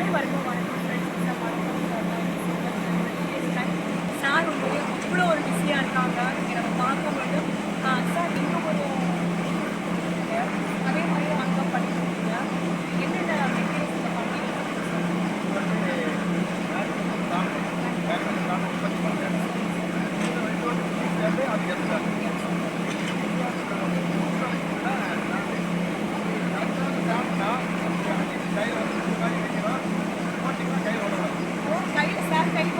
அனைவருக்கும் வணக்கம் friends. Sir sir அவ்வளோ ஒரு பிஸியாக இருக்காங்க இங்கே நம்ம பார்க்கும்போது சார் இன்னும் ஒரு அதே மாதிரி அங்கே பண்ணிருக்கீங்க என்னென்ன மெட்டீரியல்ஸ் பண்ணி ஓ கையில் சார் கை பாருங்களேன்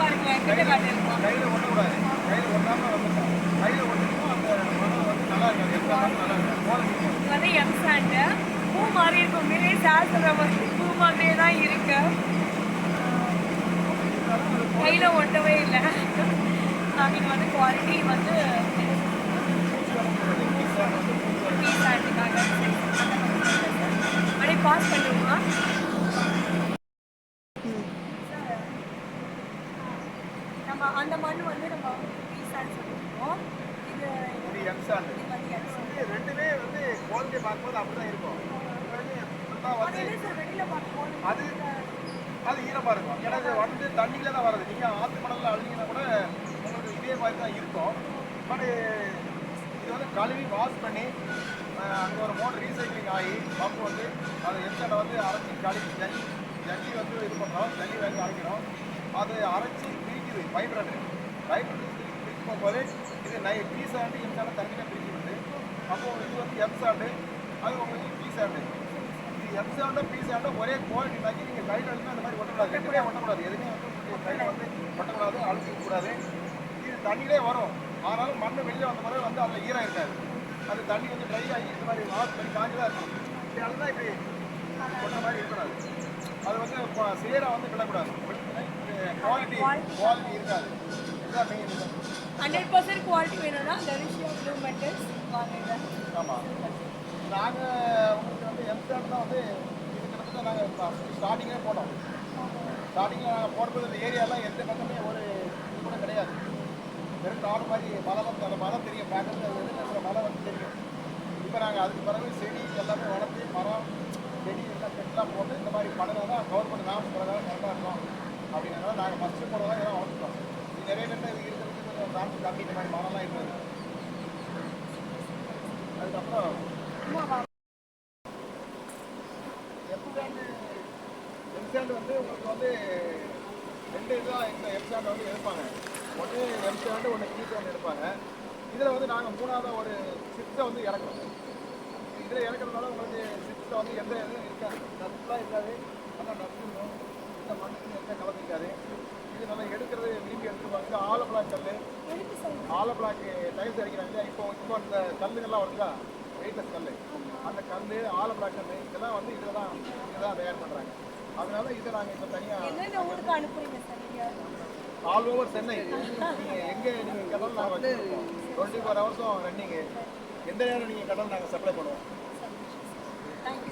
கிட்ட காட்டிருக்கோம் கையில் ஒட்டக்கூடாது கையில் ஒட்டாமல் வந்து கையில் ஒட்டிக்கும் அந்த மனம் வந்து நல்லா இருக்காது எப்போ நல்லா இருக்கும் குவாலிட்டி இது வந்து எம் சாண்டு பூ மாதிரி இருக்கும் உண்மையிலே சார் சொல்கிற மாதிரி பூ மாதிரியே தான் இருக்கு. கையில் ஒட்டவே இல்லை. இது வந்து குவாலிட்டி வந்து டீ சாண்டுக்காக அப்படியே பாஸ் பண்ணுவோமா நம்ம அந்த மண் வந்து நம்ம டீ சாண்ட் சொல்லியிருக்கோம் இது இது எம்சாண்ட் இது வந்து எம் சாண்ட் ரெண்டுமே வந்து குவாலிட்டி பார்க்கும்போது அப்படி தான் இருக்கும் அது அது அது ஈரமாக இருக்கும் ஏன்னா இது வந்து தண்ணியில தான் வருது நீங்கள் ஆற்று மணலில் அழுதிங்கன்னா கூட உங்களுக்கு இதே மாதிரி தான் இருக்கும். பட் இது வந்து கழுவி வாஷ் பண்ணி அங்கே ஒரு மோட்டர் ரீசைக்ளிங் ஆகி பம்ப் வந்து அதை எம்சாண்டை வந்து அரைச்சி கழுவி ஜல்லி ஜல்லி வந்து இது பண்ணுறோம் ஜல்லி வந்து அரைக்கிறோம். அது அரைச்சி பிரிக்குது வைப்ரேட்டர் வைப்ரேட்டர் பிரிக்கும் போகும்போது இது நை பீ சாண்டு எம்சாண்டை தனியாக பிரிக்கிறது. அப்போ இது வந்து எம் சாண்டு அது உங்களுக்கு பீ சாண்டு இது எம் சாண்டோ பீ சாண்டோ ஒரே குவாலிட்டி தாக்கி நீங்கள் கையில் அழுத்தினா அந்த மாதிரி ஒட்டக்கூடாது. ரெண்டுமே ஒட்டக்கூடாது. எதுவுமே வந்து கையில் வந்து ஒட்டக்கூடாது அழுத்திக்க கூடாது. இது தண்ணியிலே வரும். ஆனாலும் மண் வெளியே வந்த பிறகு வந்து அதில் ஈரம் இருக்காது. அது தண்ணி வந்து ட்ரை ஆகி இந்த மாதிரி வாஷ் பண்ணி காஞ்சி தான் இருக்கும். இப்படி அழுத்தா இப்படி ஒட்ட மாதிரி இருக்கக்கூடாது. அது வந்து சேராக வந்து விடக்கூடாது. குவாலிட்டி குவாலிட்டி இருக்காது. ஹண்ட்ரட் பர்சன்ட் குவாலிட்டி வேணும்னா டெலிஷியா ப்ளூ மெட்டல்ஸ் வாங்குங்க. ஆமாம் நாங்கள் உங்களுக்கு வந்து எம்சாண்ட் தான் வந்து இது கிட்டத்தட்ட நாங்கள் ஸ்டார்டிங்கே போனோம் ஸ்டார்டிங்கில் நாங்கள் போடும்போது இந்த ஏரியாலாம் எந்த பக்கமே ஒரு இது கூட கிடையாது. வெறும் காடு மாதிரி மலை வந்து அந்த மலை தெரியும். பேக்கத்தில் வந்து எதிர்க்கிற மலை வந்து தெரியும். இப்போ நாங்கள் அதுக்கு பிறகு செடி எல்லாமே வளர்த்து மரம் செடி எல்லாம் செட்லாம் போட்டு இந்த மாதிரி பண்ணதை தான் கவர்மெண்ட் நாம பிரகாரம் கரெக்டாக இருக்கும். அப்படிங்கிறதுனால நாங்கள் ஃபஸ்ட்டு போடுறதா எல்லாம் வளர்த்துட்டோம். இது நிறைய பேர் இது இருக்கிறதுக்கு கொஞ்சம் நாட்டு காப்பி எம்சாண்டு எம்சாண்டு வந்து உங்களுக்கு வந்து ரெண்டு இதாக இந்த எம்சாண்டை வந்து எடுப்பாங்க ஒன்று எம்சாண்டு ஒன்று கீசாண்டு எடுப்பாங்க இதில் வந்து நாங்கள் மூணாவது ஒரு சிப்ஸை வந்து இறக்குறோம் இதில் இறக்குறதுனால உங்களுக்கு சிப்ஸில் வந்து எந்த இதுவும் இருக்காது டஸ்ட்லாம் இருக்காது நல்லா டஸ்ட் இருக்கும் இந்த மண்ணுக்கு எந்த கலந்துருக்காது இது நல்லா எடுக்கிறது விரும்பி எடுத்துருவாங்க இது ஆல பிளாக் கல் ஆல பிளாக் டைல்ஸ் அடிக்கிறாங்க. இல்லையா இப்போ இப்போ இந்த கல்லுங்கள்லாம் வருதா வெயிட்லெஸ் கல் அந்த கல் ஆல பிளாக் கல் இதெல்லாம் வந்து இதில் தான் இதில் தான் தயார் பண்ணுறாங்க அதனால இதை நாங்கள் இப்போ தனியாக ஆல் ஓவர் சென்னை. நீங்கள் எங்கே நீங்கள் கேட்டாலும் நாங்கள் டுவெண்ட்டி ஃபோர் ஹவர்ஸும் ரன்னிங்கு எந்த நேரம் நீங்கள் கேட்டாலும் நாங்கள் சப்ளை பண்ணுவோம்? தேங்க்யூ